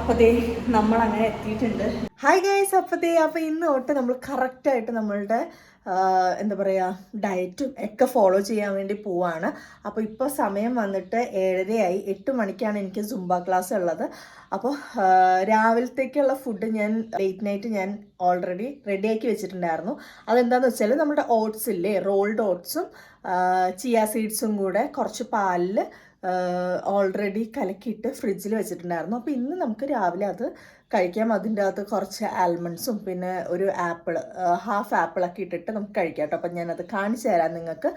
അപ്പോൾ ദേ നമ്മൾ അങ്ങനെ എത്തിയിട്ടുണ്ട്. ഹായ് ഗൈസ് അപ്പതേ ദേ അപ്പോൾ ഇന്ന് തൊട്ട് നമ്മൾ കറക്റ്റായിട്ട് നമ്മളുടെ എന്താ പറയുക ഡയറ്റും ഒക്കെ ഫോളോ ചെയ്യാൻ വേണ്ടി പോവാണ്. അപ്പോൾ ഇപ്പോൾ സമയം വന്നിട്ട് ഏഴരയായി. എട്ട് മണിക്കാണ് എനിക്ക് സുംബ ക്ലാസ് ഉള്ളത്. അപ്പോൾ രാവിലത്തേക്കുള്ള ഫുഡ് ഞാൻ ലേറ്റ് നൈറ്റ് ഞാൻ ഓൾറെഡി റെഡി ആക്കി വെച്ചിട്ടുണ്ടായിരുന്നു. അതെന്താണെന്ന് വെച്ചാൽ നമ്മുടെ ഓട്സ് ഇല്ലേ റോൾഡ് ഓട്സും ചിയ സീഡ്സും കൂടെ കുറച്ച് പാലിൽ ഓൾറെഡി കലക്കിയിട്ട് ഫ്രിഡ്ജിൽ വെച്ചിട്ടുണ്ടായിരുന്നു. അപ്പോൾ ഇന്ന് നമുക്ക് രാവിലെ അത് കഴിക്കാം. അതിന്റെ അകത്ത് കുറച്ച് ആൽമണ്ട്സും പിന്നെ ഒരു ആപ്പിൾ ഹാഫ് ആപ്പിളൊക്കെ ഇട്ടിട്ട് നമുക്ക് കഴിക്കാം കേട്ടോ. അപ്പം ഞാനത് കാണിച്ചു തരാം നിങ്ങൾക്ക്.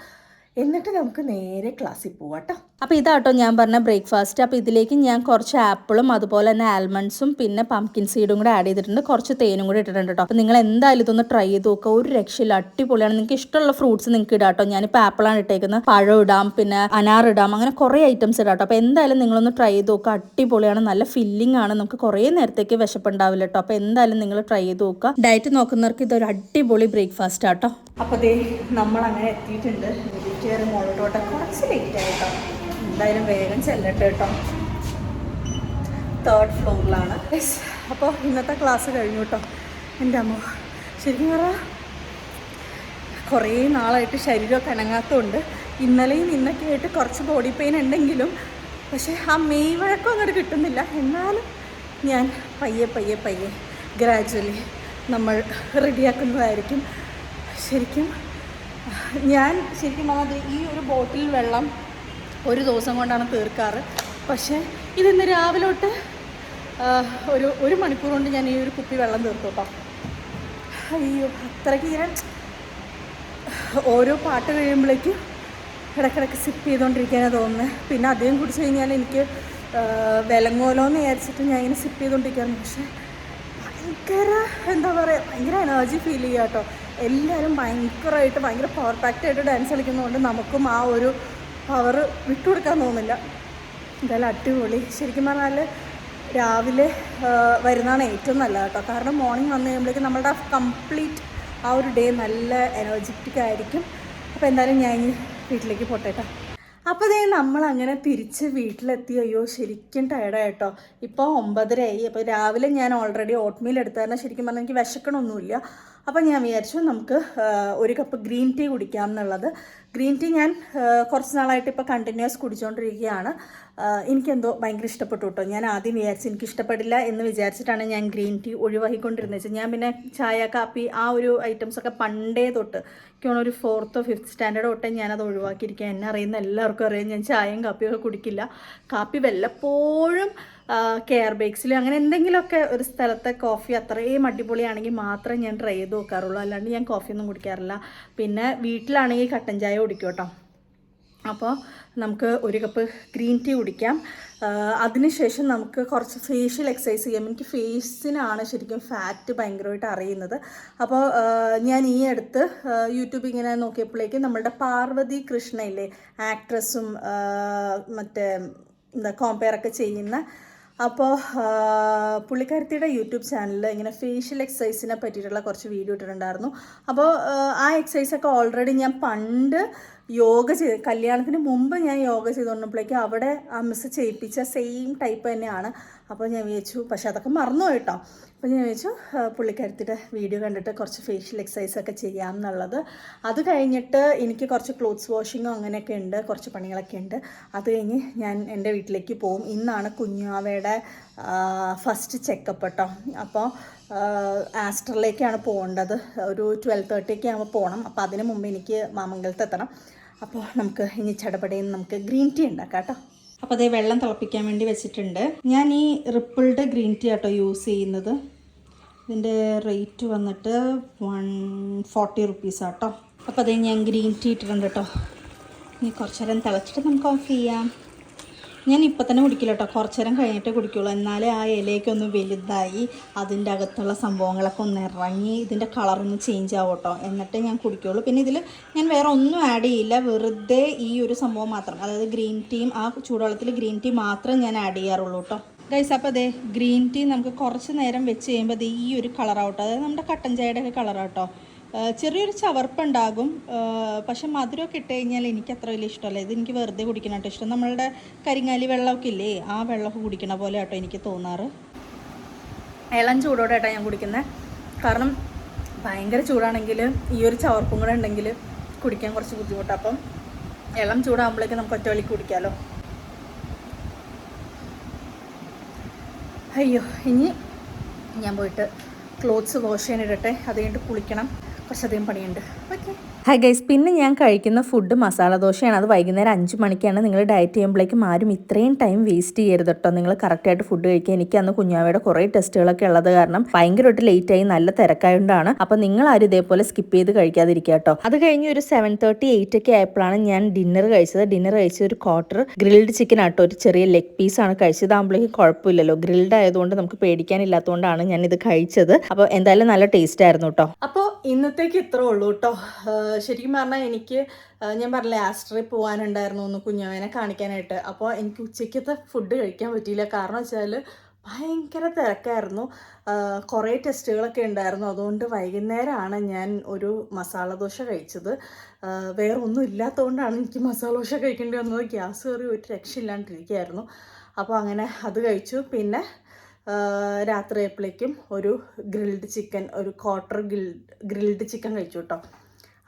എന്നിട്ട് നമുക്ക് നേരെ ക്ലാസ്സിൽ പോവാം കേട്ടോ അപ്പോൾ ഇതാട്ടോ ഞാൻ പറഞ്ഞ ബ്രേക്ക്ഫാസ്റ്റ് അപ്പോൾ ഇതിലേക്ക് ഞാൻ കുറച്ച് ആപ്പിളും അതുപോലെ തന്നെ ആൽമണ്ട്സും പിന്നെ പംകിൻ സീഡും കൂടെ ആഡ് ചെയ്തിട്ടുണ്ട്. കുറച്ച് തേനും കൂടി ഇട്ടിട്ടുണ്ട് കേട്ടോ അപ്പോൾ നിങ്ങൾ എന്തായാലും ഇതൊന്ന് ട്രൈ ചെയ്ത് നോക്കുക ഒരു രക്ഷയില്ല. അടിപൊളിയാണ്. നിങ്ങൾക്ക് ഇഷ്ടമുള്ള ഫ്രൂട്ട്സ് നിങ്ങൾക്ക് ഇടാം കേട്ടോ ഞാനിപ്പോൾ ആപ്പിളാണ് ഇട്ടേക്കുന്നത്. പഴം ഇടാം പിന്നെ അനാർ ഇടാം അങ്ങനെ കുറേ ഐറ്റംസ് ഇടാം കേട്ടോ അപ്പോൾ എന്തായാലും നിങ്ങളൊന്ന് ട്രൈ ചെയ്ത് നോക്കുക അടിപൊളിയാണ്. നല്ല ഫില്ലിംഗ് ആണ്. നമുക്ക് കുറേ നേരത്തേക്ക് വിശപ്പുണ്ടാവില്ല കേട്ടോ അപ്പോൾ എന്തായാലും നിങ്ങൾ ട്രൈ ചെയ്ത് നോക്കുക ഡയറ്റ് നോക്കുന്നവർക്ക് ഇതൊരു അടിപൊളി ബ്രേക്ക്ഫാസ്റ്റ് ആട്ടോ അപ്പോൾ നമ്മൾ അങ്ങനെ എത്തിയിട്ടുണ്ട്. കയറി മുകളിലോട്ട് കുറച്ച് ലേറ്റ് ആയിട്ടോ. എന്തായാലും വേഗം ചെല്ലട്ടെ കേട്ടോ. തേർഡ് ഫ്ലോറിലാണ് അപ്പോൾ ഇന്നത്തെ ക്ലാസ് കഴിഞ്ഞു കേട്ടോ. എന്റെ അമ്മ ശരിക്കും പറഞ്ഞാൽ കുറേ നാളായിട്ട് ശരീരമൊക്കെ അനങ്ങാത്തതുകൊണ്ട് ഇന്നലെയും ഇന്നൊക്കെ ആയിട്ട് കുറച്ച് ബോഡി പെയിൻ ഉണ്ടെങ്കിലും പക്ഷേ ആ മെയ് വഴക്കം അങ്ങോട്ട് കിട്ടുന്നില്ല. എന്നാലും ഞാൻ പയ്യെ പയ്യെ പയ്യെ ഗ്രാജുവലി നമ്മൾ റെഡിയാക്കുന്നതായിരിക്കും ശരിക്കും ഞാൻ ശരിക്കും പറഞ്ഞാൽ ഈ ഒരു ബോട്ടിൽ വെള്ളം ഒരു ദിവസം കൊണ്ടാണ് തീർക്കാറ്. പക്ഷേ ഇതിന്ന് രാവിലെ ഒരു ഒരു മണിക്കൂർ കൊണ്ട് ഞാൻ ഈ ഒരു കുപ്പി വെള്ളം തീർത്തു കേട്ടോ അയ്യോ അത്രയ്ക്ക് ഞാൻ ഓരോ പാട്ട് കഴിയുമ്പോഴേക്കും ഇടയ്ക്കിടയ്ക്ക് സിപ്പ് ചെയ്തുകൊണ്ടിരിക്കാനാണ് തോന്നുന്നത് പിന്നെ അധികം കുടിച്ച് കഴിഞ്ഞാൽ എനിക്ക് വിലങ്ങോലോ എന്ന് വിചാരിച്ചിട്ട് ഞാൻ ഇങ്ങനെ സിപ്പ് ചെയ്തുകൊണ്ടിരിക്കുകയാണ് പക്ഷേ ഭയങ്കര എന്താ പറയുക ഭയങ്കര എനർജി ഫീൽ ചെയ്യുക കേട്ടോ എല്ലാവരും ഭയങ്കരമായിട്ട് ഭയങ്കര പവർ പാക്റ്റായിട്ട് ഡാൻസ് കളിക്കുന്നതുകൊണ്ട് നമുക്കും ആ ഒരു പവർ വിട്ടുകൊടുക്കാൻ തോന്നുന്നില്ല എന്തായാലും അടിപൊളി. ശരിക്കും പറഞ്ഞാൽ രാവിലെ വരുന്നതാണ് ഏറ്റവും നല്ലത് കേട്ടോ. കാരണം മോർണിംഗ് വന്നു കഴിയുമ്പോഴേക്കും നമ്മുടെ കംപ്ലീറ്റ് ആ ഒരു ഡേ നല്ല എനർജറ്റിക് ആയിരിക്കും. അപ്പോൾ എന്തായാലും ഞാൻ വീട്ടിലേക്ക് പോട്ടേട്ടോ അപ്പോൾ ദേ നമ്മൾ അങ്ങനെ തിരിച്ച് വീട്ടിലെത്തി. അയ്യോ ശരിക്കും ടയർഡായിട്ടോ ഇപ്പോൾ ഒമ്പതരയായി അപ്പോൾ രാവിലെ ഞാൻ ഓൾറെഡി ഓട്ട്മീൽ എടുത്തായിരുന്നു. ശരിക്കും പറഞ്ഞാൽ എനിക്ക് വിശക്കണമൊന്നുമില്ല അപ്പോൾ ഞാൻ വിചാരിച്ചു നമുക്ക് ഒരു കപ്പ് ഗ്രീൻ ടീ കുടിക്കാം എന്നുള്ളത്. ഗ്രീൻ ടീ ഞാൻ കുറച്ച് നാളായിട്ട് ഇപ്പോൾ കണ്ടിന്യൂസ് കുടിച്ചുകൊണ്ടിരിക്കുകയാണ് എനിക്കെന്തോ ഭയങ്കര ഇഷ്ടപ്പെട്ടു കേട്ടോ ഞാൻ ആദ്യം വിചാരിച്ചു എനിക്ക് ഇഷ്ടപ്പെടില്ല എന്ന് വിചാരിച്ചിട്ടാണ് ഞാൻ ഗ്രീൻ ടീ ഒഴിവാക്കിക്കൊണ്ടിരുന്നത്. വെച്ചാൽ ഞാൻ പിന്നെ ചായ കാപ്പി ആ ഒരു ഐറ്റംസൊക്കെ പണ്ടേ തൊട്ട് എനിക്കാണ് ഒരു ഫോർത്തോ ഫിഫ്ത്ത് സ്റ്റാൻഡേർഡ് തൊട്ടേ ഞാനത് ഒഴിവാക്കിയിരിക്കുക എന്നെ അറിയുന്ന എല്ലാവർക്കും അറിയാം ഞാൻ ചായയും കാപ്പിയും ഒക്കെ കുടിക്കില്ല. കാപ്പി വല്ലപ്പോഴും കെയർ ബേക്സിലോ അങ്ങനെ എന്തെങ്കിലുമൊക്കെ ഒരു സ്ഥലത്തെ കോഫി അത്രയും അടിപൊളിയാണെങ്കിൽ മാത്രമേ ഞാൻ ട്രൈ ചെയ്ത് നോക്കാറുള്ളൂ. അല്ലാണ്ട് ഞാൻ കോഫിയൊന്നും കുടിക്കാറില്ല. പിന്നെ വീട്ടിലാണെങ്കിൽ കട്ടൻ ചായ കുടിക്കും കേട്ടോ. അപ്പോൾ നമുക്ക് ഒരു കപ്പ് ഗ്രീൻ ടീ കുടിക്കാം. അതിനുശേഷം നമുക്ക് കുറച്ച് ഫേഷ്യൽ എക്സസൈസ് ചെയ്യാം. എനിക്ക് ഫേസിനാണ് ശരിക്കും ഫാറ്റ് ഭയങ്കരമായിട്ട് അറിയുന്നത്. അപ്പോൾ ഞാൻ ഈ അടുത്ത് യൂട്യൂബ് ഇങ്ങനെ നോക്കിയപ്പോഴേക്കും നമ്മളുടെ പാർവതി കൃഷ്ണ ഇല്ലേ? ആക്ട്രസ്സും മറ്റേ എന്താ കോമ്പയറൊക്കെ ചെയ്യുന്ന അപ്പോൾ പുള്ളിക്കാരത്തിയുടെ യൂട്യൂബ് ചാനലിൽ ഇങ്ങനെ ഫേഷ്യൽ എക്സസൈസിനെ പറ്റിയിട്ടുള്ള കുറച്ച് വീഡിയോ ഇട്ടിട്ടുണ്ടായിരുന്നു. അപ്പോൾ ആ എക്സസൈസൊക്കെ ഓൾറെഡി ഞാൻ പണ്ട് യോഗ ചെയ്ത് കല്യാണത്തിന് മുമ്പ് ഞാൻ യോഗ ചെയ്തുകൊണ്ടപ്പോഴേക്കും അവിടെ മിസ് ചെയ്യിപ്പിച്ച സെയിം ടൈപ്പ് തന്നെയാണ്. അപ്പോൾ ഞാൻ വിചാരിച്ചു പക്ഷെ അതൊക്കെ മറന്നു കേട്ടോ അപ്പോൾ ഞാൻ വിചാരിച്ചു ആ, വീഡിയോ കണ്ടിട്ട് കുറച്ച് ഫേഷ്യൽ എക്സസൈസ് ഒക്കെ ചെയ്യാം എന്നുള്ളത്. അത് കഴിഞ്ഞിട്ട് എനിക്ക് കുറച്ച് ക്ലോത്ത്സ് വാഷിങ്ങും അങ്ങനെയൊക്കെ ഉണ്ട് കുറച്ച് പണികളൊക്കെ ഉണ്ട്. അത് കഴിഞ്ഞ് ഞാൻ എന്റെ വീട്ടിലേക്ക് പോകും ഇന്നാണ് കുഞ്ഞാവയുടെ ഫസ്റ്റ് ചെക്കപ്പ് കേട്ടോ അപ്പോൾ ആസ്റ്ററിലേക്കാണ് പോകേണ്ടത്. ഒരു ട്വൽവ് തേർട്ടിയൊക്കെ ആകുമ്പോൾ പോകണം അപ്പോൾ അതിന് മുമ്പ് എനിക്ക് മാമംഗലത്ത് എത്തണം. അപ്പോൾ നമുക്ക് ഇനി ചടപടയിൽ നമുക്ക് ഗ്രീൻ ടീ ഉണ്ടാക്കാം കേട്ടോ. അപ്പോൾ അതേ വെള്ളം തിളപ്പിക്കാൻ വേണ്ടി വെച്ചിട്ടുണ്ട്. ഞാൻ ഈ റിപ്പിൾഡ് ഗ്രീൻ ടീ ആട്ടോ യൂസ് ചെയ്യുന്നത്. ഇതിന്റെ റേറ്റ് വന്നിട്ട് വൺ ഫോർട്ടി റുപ്പീസ് ആട്ടോ. അപ്പോൾ അതേ ഞാൻ ഗ്രീൻ ടീ ഇട്ടിട്ടുണ്ട് കേട്ടോ. ഇനി കുറച്ച് നേരം തിളച്ചിട്ട് നമുക്ക് ഓഫ് ചെയ്യാം. ഞാൻ ഇപ്പം തന്നെ കുടിക്കില്ല കേട്ടോ കുറച്ച് നേരം കഴിഞ്ഞിട്ടേ കുടിക്കുള്ളൂ. എന്നാലേ ആ ഇലയൊക്കെ ഒന്ന് വലുതായി അതിന്റെ അകത്തുള്ള സംഭവങ്ങളൊക്കെ ഒന്ന് ഇറങ്ങി ഇതിന്റെ കളറൊന്ന് ചേഞ്ച് ആവും കേട്ടോ എന്നിട്ടേ ഞാൻ കുടിക്കുള്ളൂ. പിന്നെ ഇതിൽ ഞാൻ വേറെ ഒന്നും ആഡ് ചെയ്യില്ല. വെറുതെ ഈ ഒരു സംഭവം മാത്രം. അതായത് ഗ്രീൻ ടീം ആ ചൂടുവെള്ളത്തിൽ ഗ്രീൻ ടീ മാത്രം ഞാൻ ആഡ് ചെയ്യാറുള്ളൂ കേട്ടോ ഗൈസ് അപ്പോൾ അതെ ഗ്രീൻ ടീ നമുക്ക് കുറച്ച് നേരം വെച്ച് കഴിയുമ്പോൾ അത് ഈ ഒരു കളറാവട്ടോ അതായത് നമ്മുടെ കട്ടൻ ചായയുടെ ഒക്കെ കളറാട്ടോ ആ, ചെറിയൊരു ചവർപ്പുണ്ടാകും. പക്ഷെ മധുരമൊക്കെ ഇട്ട് കഴിഞ്ഞാൽ എനിക്ക് അത്ര വലിയ ഇഷ്ടമല്ല. ഇത് എനിക്ക് വെറുതെ കുടിക്കണട്ടോ ഇഷ്ടം. നമ്മളുടെ കരിങ്ങാലി വെള്ളമൊക്കെ ഇല്ലേ? ആ വെള്ളമൊക്കെ കുടിക്കണ പോലെ കേട്ടോ എനിക്ക് തോന്നാറ്. ഇളം ചൂടോടെ ഞാൻ കുടിക്കുന്നത് കാരണം ഭയങ്കര ചൂടാണെങ്കിൽ ഈ ഒരു ചവർപ്പും കൂടെ ഉണ്ടെങ്കിൽ കുടിക്കാൻ കുറച്ച് ബുദ്ധിമുട്ടാണ് അപ്പം ഇളം ചൂടാകുമ്പോഴേക്ക് നമുക്ക് ഒറ്റ വലിക്ക് കുടിക്കാമല്ലോ അയ്യോ ഇനി ഞാൻ പോയിട്ട് ക്ലോത്ത്സ് വാഷ് ചെയ്യാനിടട്ടെ അത് കഴിഞ്ഞിട്ട് കുളിക്കണം. കുറച്ചധികം പണിയുണ്ട്. ഓക്കെ ഹൈ ഗൈസ് പിന്നെ ഞാൻ കഴിക്കുന്ന ഫുഡ് മസാല ദോശയാണ്. അത് വൈകുന്നേരം അഞ്ച് മണിക്കാണ് നിങ്ങൾ ഡയറ്റ് ചെയ്യുമ്പോഴേക്കും ആരും ഇത്രയും ടൈം വേസ്റ്റ് ചെയ്യരുത് കേട്ടോ നിങ്ങൾ കറക്റ്റായിട്ട് ഫുഡ് കഴിക്കുക. എനിക്ക് അന്ന് കുഞ്ഞാവയുടെ കുറേ ടെസ്റ്റുകളൊക്കെ ഉള്ളത് കാരണം ഭയങ്കരമായിട്ട് ലേറ്റായി നല്ല തിരക്കായതുകൊണ്ടാണ് അപ്പോൾ നിങ്ങൾ ആരും ഇതേപോലെ സ്കിപ്പ് ചെയ്ത് കഴിക്കാതിരിക്കുക കേട്ടോ അത് കഴിഞ്ഞ് ഒരു സെവൻ തേർട്ടി എയ്റ്റ് ഒക്കെ ആയപ്പോഴാണ് ഞാൻ ഡിന്നർ കഴിച്ചത്. ഡിന്നർ കഴിച്ചത് ഒരു ക്വാർട്ടർ ഗ്രിൽഡ് ചിക്കൻ ആട്ടോ. ഒരു ചെറിയ ലെഗ് പീസാണ് കഴിച്ചത്. ആകുമ്പോഴേക്കും കുഴപ്പമില്ലല്ലോ. ഗ്രിൽഡ് ആയതുകൊണ്ട് നമുക്ക് പേടിക്കാനില്ലാത്തതുകൊണ്ടാണ് ഞാൻ ഇത് കഴിച്ചത്. അപ്പോൾ എന്തായാലും നല്ല ടേസ്റ്റ് ആയിരുന്നു കേട്ടോ അപ്പോൾ ഇന്നത്തേക്ക് ഇത്രേ ഉള്ളൂ കേട്ടോ ശരിക്കും പറഞ്ഞാൽ എനിക്ക് ഞാൻ പറഞ്ഞില്ലേ ആസ്റ്ററിൽ പോകാനുണ്ടായിരുന്നു ഒന്ന് കുഞ്ഞാവേനെ കാണിക്കാനായിട്ട്. അപ്പോൾ എനിക്ക് ഉച്ചയ്ക്കത്തെ ഫുഡ് കഴിക്കാൻ പറ്റിയില്ല. കാരണം വെച്ചാൽ ഭയങ്കര തിരക്കായിരുന്നു. കുറേ ടെസ്റ്റുകളൊക്കെ ഉണ്ടായിരുന്നു. അതുകൊണ്ട് വൈകുന്നേരമാണ് ഞാൻ ഒരു മസാല ദോശ കഴിച്ചത്. വേറെ ഒന്നും ഇല്ലാത്തതുകൊണ്ടാണ് എനിക്ക് മസാല ദോശ കഴിക്കേണ്ടി വന്നത്. ഗ്യാസ് കയറി ഒരു രക്ഷയില്ലാണ്ടിരിക്കുകയായിരുന്നു. അപ്പോൾ അങ്ങനെ അത് കഴിച്ചു. പിന്നെ രാത്രി എപ്പോഴേക്കും ഒരു ഗ്രിൽഡ് ചിക്കൻ ഒരു ക്വാർട്ടർ ഗ്രിൽ ഗ്രിൽഡ് ചിക്കൻ കഴിച്ചു കേട്ടോ.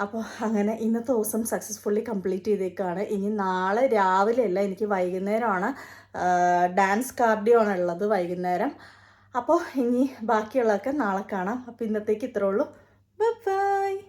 അപ്പോൾ അങ്ങനെ ഇന്നത്തെ ദിവസം സക്സസ്ഫുള്ളി കംപ്ലീറ്റ് ചെയ്തേക്കാണ്. ഇനി നാളെ രാവിലെ അല്ല എനിക്ക് വൈകുന്നേരമാണ്. ഡാൻസ് കാർഡിയോ ആണ് ഉള്ളത് വൈകുന്നേരം. അപ്പോൾ ഇനി ബാക്കിയുള്ളതൊക്കെ നാളെ കാണാം. അപ്പോൾ ഇന്നത്തേക്ക് ഇത്രേ ഉള്ളൂ. ബൈ